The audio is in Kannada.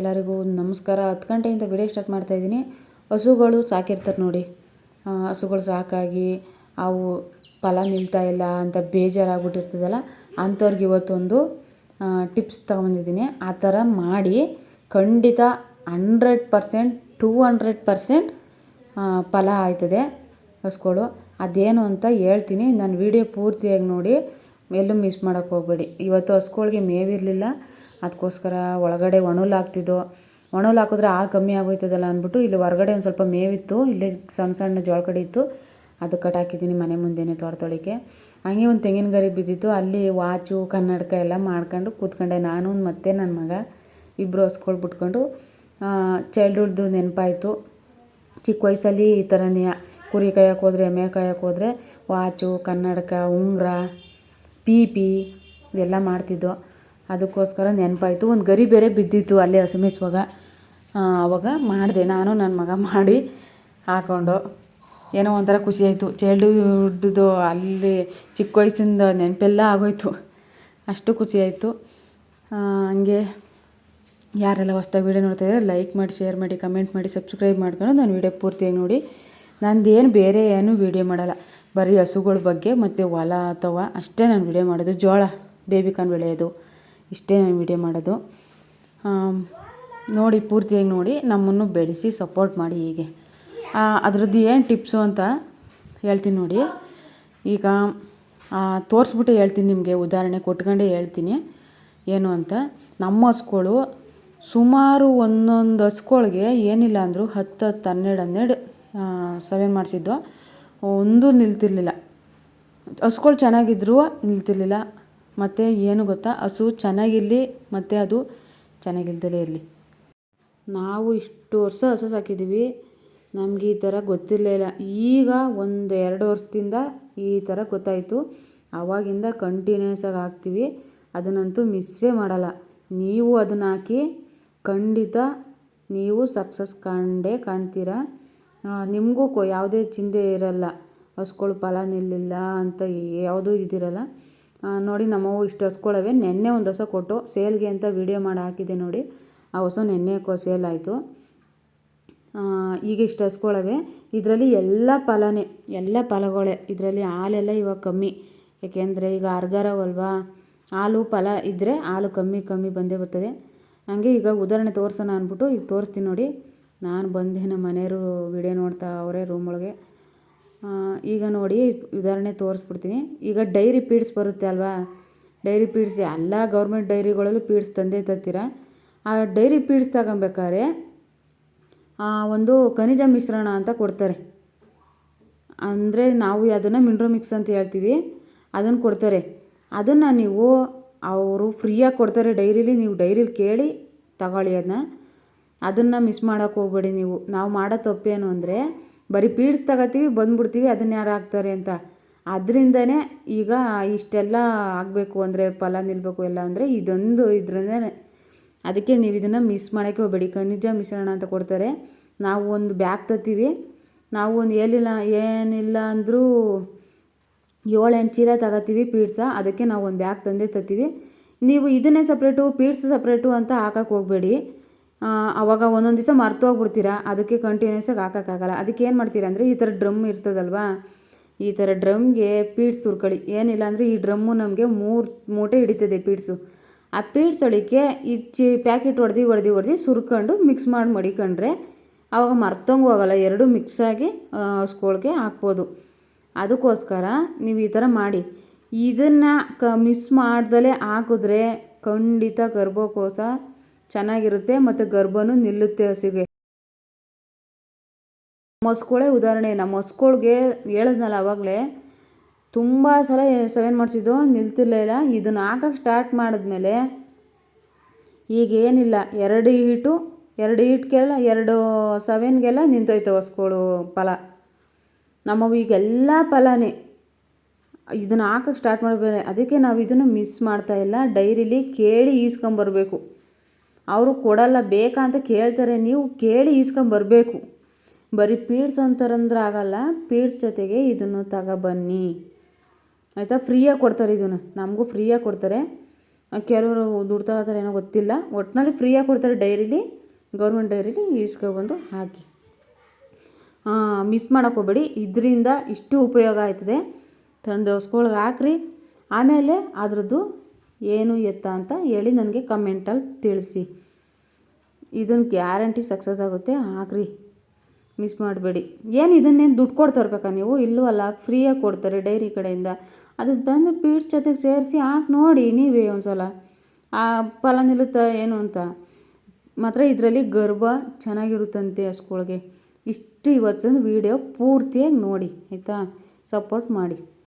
ಎಲ್ಲರಿಗೂ ನಮಸ್ಕಾರ. ಹತ್ತು ಗಂಟೆಯಿಂದ ವಿಡಿಯೋ ಸ್ಟಾರ್ಟ್ ಮಾಡ್ತಾ ಇದ್ದೀನಿ. ಹಸುಗಳು ಸಾಕಿರ್ತಾರೆ ನೋಡಿ. ಹಸುಗಳು ಸಾಕಾಗಿ ಅವು ಫಲ ನಿಲ್ತಾ ಇಲ್ಲ ಅಂತ ಬೇಜಾರಾಗ್ಬಿಟ್ಟಿರ್ತದಲ್ಲ, ಅಂಥವ್ರಿಗೆ ಇವತ್ತೊಂದು ಟಿಪ್ಸ್ ತೊಗೊಂಡಿದ್ದೀನಿ. ಆ ಥರ ಮಾಡಿ ಖಂಡಿತ hundred percent two hundred percent ಫಲ ಆಯ್ತದೆ ಹಸುಗಳು. ಅದೇನು ಅಂತ ಹೇಳ್ತೀನಿ. ನಾನು ವಿಡಿಯೋ ಪೂರ್ತಿಯಾಗಿ ನೋಡಿ. ಎಲ್ಲೂ ಮಿಸ್ ಮಾಡೋಕ್ಕೆ ಹೋಗಬೇಡಿ. ಇವತ್ತು ಹಸುಗಳ್ಗೆ ಮೇವಿರಲಿಲ್ಲ. ಅದಕ್ಕೋಸ್ಕರ ಒಳಗಡೆ ಒಣಲು ಹಾಕ್ತಿದ್ದೋ ಒಣಲು ಹಾಕಿದ್ರೆ ಹಾಲು ಕಮ್ಮಿ ಆಗೋಯ್ತದಲ್ಲ ಅಂದ್ಬಿಟ್ಟು ಇಲ್ಲಿ ಹೊರಗಡೆ ಒಂದು ಸ್ವಲ್ಪ ಮೇವಿತ್ತು. ಇಲ್ಲೇ ಸಣ್ಣ ಸಣ್ಣ ಜೋಳ ಕಡೆ ಇತ್ತು. ಅದು ಕಟಾಕಿದ್ದೀನಿ ಮನೆ ಮುಂದೆನೇ ತೋಟದೊಳಗೆ. ಹಂಗೆ ಒಂದು ತೆಂಗಿನ ಗರಿ ಬಿದ್ದಿತ್ತು. ಅಲ್ಲಿ ವಾಚು, ಕನ್ನಡಕ ಎಲ್ಲ ಮಾಡ್ಕೊಂಡು ಕೂತ್ಕೊಂಡೆ ನಾನು, ಮತ್ತೆ ನನ್ನ ಮಗ. ಇಬ್ಬರು ಹೊಸ್ಕೊಳ್ ಬಿಟ್ಕೊಂಡು ಚೈಲ್ಡ್ಹುಡ್ದು ನೆನಪಾಯಿತು. ಚಿಕ್ಕ ವಯಸ್ಸಲ್ಲಿ ಈ ಥರನೇ ಕುರಿ ಕಾಯಕ್ಕೆ ಹೋದರೆ, ಎಮ್ಮೆ ಕಾಯಕ್ಕೆ ಹೋದರೆ ವಾಚು, ಕನ್ನಡಕ, ಉಂಗುರ ಪೀಪಿ ಇವೆಲ್ಲ ಮಾಡ್ತಿದ್ದೋ ಅದಕ್ಕೋಸ್ಕರ ನೆನಪಾಯಿತು. ಒಂದು ಗರಿ ಬೇರೆ ಬಿದ್ದಿತ್ತು ಅಲ್ಲಿ ಹಸಿಮೇಸುವಾಗ ಅವಾಗ ಮಾಡಿದೆ. ನಾನು ನನ್ನ ಮಗ ಮಾಡಿ ಹಾಕ್ಕೊಂಡು ಏನೋ ಒಂಥರ ಖುಷಿಯಾಯಿತು ಚೈಲ್ಡ್ಹುಡ್ದು ಅಲ್ಲಿ ಚಿಕ್ಕ ವಯಸ್ಸಿಂದ ನೆನಪೆಲ್ಲ ಆಗೋಯ್ತು. ಅಷ್ಟು ಖುಷಿಯಾಯಿತು ಹಂಗೆ ಯಾರೆಲ್ಲ ಹೊಸ್ದಾಗಿ ವೀಡಿಯೋ ನೋಡ್ತಾ ಇದ್ದಾರೆ ಲೈಕ್ ಮಾಡಿ ಶೇರ್ ಮಾಡಿ ಕಮೆಂಟ್ ಮಾಡಿ ಸಬ್ಸ್ಕ್ರೈಬ್ ಮಾಡ್ಕೊಂಡು ನಾನು ವೀಡಿಯೋ ಪೂರ್ತಿಯಾಗಿ ನೋಡಿ. ನಂದೇನು ಬೇರೆ ಏನು ವೀಡಿಯೋ ಮಾಡಲ್ಲ. ಬರೀ ಹಸುಗಳ ಬಗ್ಗೆ ಮತ್ತು ಹೊಲ ಅಥವಾ ಅಷ್ಟೇ ನಾನು ವೀಡಿಯೋ ಮಾಡೋದು. ಜೋಳ ಬೇಬಿಕಾರ್ನ್ ಬೆಳೆಯೋದು. ಇಷ್ಟೇ ನಾನು ವಿಡಿಯೋ ಮಾಡೋದು. ನೋಡಿ, ಪೂರ್ತಿಯಾಗಿ ನೋಡಿ, ನಮ್ಮನ್ನು ಬೆಳೆಸಿ ಸಪೋರ್ಟ್ ಮಾಡಿ ಹೀಗೆ. ಅದ್ರದ್ದು ಏನು ಟಿಪ್ಸು ಅಂತ ಹೇಳ್ತೀನಿ ನೋಡಿ. ಈಗ ತೋರಿಸ್ಬಿಟ್ಟು ಹೇಳ್ತೀನಿ ನಿಮಗೆ, ಉದಾಹರಣೆ ಕೊಟ್ಕೊಂಡೇ ಹೇಳ್ತೀನಿ. ಏನು ಅಂತ, ನಮ್ಮ ಹಸ್ಗಳು ಸುಮಾರು ಒಂದೊಂದು ಹಸ್ಗಳ್ಗೆ ಏನಿಲ್ಲ ಅಂದರೂ ಹತ್ತು ಹತ್ತು ಹನ್ನೆರಡು ಹನ್ನೆರಡು ಸವೆನ್ ಮಾಡಿಸಿದ್ದು. ಒಂದು ನಿಲ್ತಿರ್ಲಿಲ್ಲ. ಹಸ್ಗಳು ಚೆನ್ನಾಗಿದ್ದರೂ ನಿಲ್ತಿರ್ಲಿಲ್ಲ. ಮತ್ತು ಏನು ಗೊತ್ತಾ? ಹಸು ಚೆನ್ನಾಗಿರಲಿ, ಮತ್ತು ಅದು ಚೆನ್ನಾಗಿಲ್ದಲೇ ಇರಲಿ. ನಾವು ಇಷ್ಟು ವರ್ಷ ಹಸು ಸಾಕಿದ್ದೀವಿ ನಮಗೆ ಈ ಥರ ಗೊತ್ತಿರಲಿಲ್ಲ ಈಗ ಒಂದು ಎರಡು ವರ್ಷದಿಂದ ಈ ಥರ ಗೊತ್ತಾಯಿತು. ಆವಾಗಿಂದ ಕಂಟಿನ್ಯೂಸ್ ಆಗಿ ಹಾಕ್ತೀವಿ. ಅದನ್ನಂತೂ ಮಿಸ್ಸೇ ಮಾಡಲ್ಲ. ನೀವು ಅದನ್ನು ಹಾಕಿ ಖಂಡಿತ ನೀವು ಸಕ್ಸಸ್ ಕಂಡೇ ಕಾಣ್ತೀರಾ? ನಿಮಗೂ ಯಾವುದೇ ಚಿಂತೆ ಇರಲ್ಲ. ಹಸುಗಳು ಫಲ ನಿಲ್ಲಿಲ್ಲ ಅಂತ ಯಾವುದೂ ಇದಿರಲ್ಲ. ನೋಡಿ ನಮ್ಮವು ಇಷ್ಟು ಹಸ್ಗಳವೆ ನೆನ್ನೆ ಒಂದು ಹೊಸ ಕೊಟ್ಟು ಸೇಲ್ಗೆ ಅಂತ ವಿಡಿಯೋ ಮಾಡಿ ಹಾಕಿದ್ದೆ ನೋಡಿ. ಆ ಹೊಸ ನೆನ್ನೆ ಕೊ ಸೇಲ್ ಆಯಿತು. ಈಗ ಇಷ್ಟು ಹಸ್ಕೊಳವೆ. ಇದರಲ್ಲಿ ಎಲ್ಲ ಫಲನೇ, ಎಲ್ಲ ಫಲಗಳೇ. ಇದರಲ್ಲಿ ಹಾಲೆಲ್ಲ ಇವಾಗ ಕಮ್ಮಿ. ಏಕೆಂದರೆ ಈಗ ಅಲ್ವಾ? ಹಾಲು, ಫಲ ಇದ್ದರೆ ಹಾಲು ಕಮ್ಮಿ ಕಮ್ಮಿ ಬಂದೇ ಬರ್ತದೆ. ಹಂಗೆ ಈಗ ಉದಾಹರಣೆ ತೋರಿಸೋಣ ಅಂದ್ಬಿಟ್ಟು ಈಗ ತೋರಿಸ್ತೀನಿ ನೋಡಿ. ನಾನು ಬಂದೆ ನಮ್ಮ ಮನೆಯವರು ವಿಡಿಯೋ ನೋಡ್ತಾ, ಅವರೇ ರೂಮ್ ಒಳಗೆ. ಈಗ ನೋಡಿ ಉದಾಹರಣೆ ತೋರಿಸ್ಬಿಡ್ತೀನಿ. ಈಗ ಡೈರಿ ಪೀಡ್ಸ್ ಬರುತ್ತೆ ಅಲ್ವಾ? ಡೈರಿ ಪೀಡ್ಸ್ ಎಲ್ಲ ಗೌರ್ಮೆಂಟ್ ಡೈರಿಗಳಲ್ಲೂ ಪೀಡ್ಸ್ ತಂದೆ ತತ್ತೀರ ಆ ಡೈರಿ ಪೀಡ್ಸ್ ತಗೊಬೇಕಾದ್ರೆ ಒಂದು ಖನಿಜ ಮಿಶ್ರಣ ಅಂತ ಕೊಡ್ತಾರೆ. ಅಂದರೆ ನಾವು ಅದನ್ನು ಮಿನ್ರೋ ಮಿಕ್ಸ್ ಅಂತ ಹೇಳ್ತೀವಿ. ಅದನ್ನು ಕೊಡ್ತಾರೆ. ಅದನ್ನು ನೀವು ಅವರು ಫ್ರೀಯಾಗಿ ಕೊಡ್ತಾರೆ ಡೈರಿಲಿ. ನೀವು ಡೈರಿಲಿ ಕೇಳಿ ತಗೊಳ್ಳಿ ಅದನ್ನ. ಅದನ್ನು ಮಿಸ್ ಮಾಡೋಕ್ಕೆ ಹೋಗ್ಬೇಡಿ ನೀವು. ನಾವು ಮಾಡೋ ತಪ್ಪೇನು ಅಂದರೆ ಬರೀ ಪೀಡ್ಸ್ ತಗೋತೀವಿ ಬಂದ್ಬಿಡ್ತೀವಿ, ಅದನ್ನ ಯಾರು ಹಾಕ್ತಾರೆ ಅಂತ. ಅದರಿಂದನೇ ಈಗ ಇಷ್ಟೆಲ್ಲ ಆಗಬೇಕು ಅಂದರೆ, ಫಲ ನಿಲ್ಲಬೇಕು ಎಲ್ಲ ಅಂದರೆ ಇದೊಂದು ಇದರಿಂದನೇ. ಅದಕ್ಕೆ ನೀವು ಇದನ್ನು ಮಿಸ್ ಮಾಡೋಕ್ಕೆ ಹೋಗಬೇಡಿ. ಖನಿಜ ಮಿಶ್ರಣ ಅಂತ ಕೊಡ್ತಾರೆ. ನಾವು ಒಂದು ಬ್ಯಾಗ್ ತತ್ತೀವಿ. ನಾವು ಒಂದು ಏನಿಲ್ಲ ಏನಿಲ್ಲ ಅಂದರೂ ಏಳು ಎಂಟು ಚೀಲ ತಗೋತೀವಿ ಪೀಡ್ಸ. ಅದಕ್ಕೆ ನಾವು ಒಂದು ಬ್ಯಾಗ್ ತಂದೆ ತತ್ತೀವಿ. ನೀವು ಇದನ್ನೇ ಸಪ್ರೇಟು ಪೀಡ್ಸ್ ಸಪ್ರೇಟು ಅಂತ ಹಾಕಕ್ಕೆ ಹೋಗಬೇಡಿ. ಆವಾಗ ಒಂದೊಂದು ದಿವಸ ಮರ್ತು ಹೋಗ್ಬಿಡ್ತೀರಾ ಅದಕ್ಕೆ ಕಂಟಿನ್ಯೂಸಾಗಿ ಹಾಕೋಕ್ಕಾಗಲ್ಲ. ಅದಕ್ಕೆ ಏನು ಮಾಡ್ತೀರಾ ಅಂದರೆ ಈ ಥರ ಡ್ರಮ್ ಇರ್ತದಲ್ವಾ? ಈ ಥರ ಡ್ರಮ್ಗೆ ಪೀಡ್ಸ್ ಸುರ್ಕೊಳ್ಳಿ ಏನಿಲ್ಲ ಅಂದರೆ ಈ ಡ್ರಮ್ಮು ನಮಗೆ ಮೂರು ಮೂಟೆ ಹಿಡಿತದೆ ಪೀಡ್ಸು. ಆ ಪೀಡ್ಸ್ ಒಳಕ್ಕೆ ಈ ಚಿ ಪ್ಯಾಕೆಟ್ ಹೊಡೆದು ಹೊಡೆದು ಹೊಡೆದು ಸುರ್ಕೊಂಡು ಮಿಕ್ಸ್ ಮಾಡಿ ಮಡಿಕೊಂಡ್ರೆ ಆವಾಗ ಮರ್ತಂಗೂ ಹೋಗಲ್ಲ ಎರಡು ಮಿಕ್ಸ್ ಆಗಿ ಸ್ಕೋಳ್ಗೆ ಹಾಕ್ಬೋದು. ಅದಕ್ಕೋಸ್ಕರ ನೀವು ಈ ಥರ ಮಾಡಿ. ಇದನ್ನು ಕ ಮಿಸ್ ಮಾಡ್ದಲೇ ಹಾಕಿದ್ರೆ ಖಂಡಿತ ಗರ್ಭಕೋಶ ಚೆನ್ನಾಗಿರುತ್ತೆ ಮತ್ತು ಗರ್ಭನೂ ನಿಲ್ಲುತ್ತೆ ಹಸುಗೆ. ಹಸ್ಗಳೇ ಉದಾಹರಣೆ, ನಮ್ಮ ಮೊಸ್ಕೊಳ್ಗೆ ಹೇಳಿದ್ನಲ್ಲ ಆವಾಗಲೇ ತುಂಬ ಸಲ ಸೆವೆನ್ ಮಾಡಿಸಿದ್ದು ನಿಲ್ತಿರ್ಲಿಲ್ಲ ಇದನ್ನು ಹಾಕಕ್ಕೆ ಸ್ಟಾರ್ಟ್ ಮಾಡಿದ್ಮೇಲೆ ಈಗ ಏನಿಲ್ಲ, ಎರಡು ಈಟು, ಎರಡು ಈಟ್ಗೆಲ್ಲ, ಎರಡು ಸವೆನ್ಗೆಲ್ಲ ನಿಂತೋಯ್ತು ಹೊಸ್ಕೊಳು ಫಲ. ನಮ್ಮವು ಈಗೆಲ್ಲ ಫಲನೇ. ಇದನ್ನು ಹಾಕಕ್ಕೆ ಸ್ಟಾರ್ಟ್ ಮಾಡಬೇಕು ಅದಕ್ಕೆ ನಾವು ಇದನ್ನು ಮಿಸ್ ಮಾಡ್ತಾ ಇಲ್ಲ. ಡೈರಿಲಿ ಕೇಳಿ ಈಸ್ಕೊಂಬರ್ಬೇಕು. ಅವರು ಕೊಡಲ್ಲ ಬೇಕಾ ಅಂತ ಕೇಳ್ತಾರೆ. ನೀವು ಕೇಳಿ ಈಸ್ಕೊಂಬರ್ಬೇಕು ಬರೀ ಪೀಡ್ಸ್ ಅಂತಾರಂದ್ರೆ ಆಗಲ್ಲ. ಪೀಡ್ಸ್ ಜೊತೆಗೆ ಇದನ್ನು ತಗೊಬನ್ನಿ. ಆಯಿತಾ? ಫ್ರೀಯಾಗಿ ಕೊಡ್ತಾರೆ ಇದನ್ನು. ನಮಗೂ ಫ್ರೀಯಾಗಿ ಕೊಡ್ತಾರೆ. ಕೆಲವರು ದುಡ್ಡು ತಗೋತಾರೆ ಏನೋ ಗೊತ್ತಿಲ್ಲ. ಒಟ್ಟಿನಲ್ಲಿ ಫ್ರೀಯಾಗಿ ಕೊಡ್ತಾರೆ ಡೈರಿಲಿ, ಗೌರ್ಮೆಂಟ್ ಡೈರಿಲಿ ಈಸ್ಕೊಬಂದು ಹಾಕಿ. ಮಿಸ್ ಮಾಡೋಕೆ ಹೋಗಬೇಡಿ. ಇದರಿಂದ ಇಷ್ಟು ಉಪಯೋಗ ಆಯ್ತದೆ. ತಂದು ಹೊಸ್ಕೊಳಗೆ ಹಾಕ್ರಿ. ಆಮೇಲೆ ಅದ್ರದ್ದು ಏನು ಎತ್ತ ಅಂತ ಹೇಳಿ ನನಗೆ ಕಮೆಂಟಲ್ಲಿ ತಿಳಿಸಿ. ಇದನ್ನು ಗ್ಯಾರಂಟಿ ಸಕ್ಸಸ್ ಆಗುತ್ತೆ. ಹಾಕ್ರಿ ಮಿಸ್ ಮಾಡಬೇಡಿ. ಏನು ಇದನ್ನೇನು ದುಡ್ಡು ಕೊಡ್ತಾ ಇರ್ಬೇಕಾ ನೀವು? ಇಲ್ಲವಲ್ಲ ಫ್ರೀಯಾಗಿ ಕೊಡ್ತಾರೆ ಡೈರಿ ಕಡೆಯಿಂದ. ಅದು ತಂದು ಪೀಡ್ಸ್ ಜೊತೆಗೆ ಸೇರಿಸಿ ಹಾಕಿ ನೋಡಿ ನೀವೇ ಒಂದು ಸಲ ಆ ಫಲ ನಿಲ್ಲುತ್ತಾ ಏನು ಅಂತ? ಮಾತ್ರ ಇದರಲ್ಲಿ ಗರ್ಭ ಚೆನ್ನಾಗಿರುತ್ತಂತೆ ಹಸ್ಗಳ್ಗೆ ಇಷ್ಟು ಇವತ್ತಿನ ವೀಡಿಯೋ ಪೂರ್ತಿಯಾಗಿ ನೋಡಿ, ಆಯಿತಾ? ಸಪೋರ್ಟ್ ಮಾಡಿ.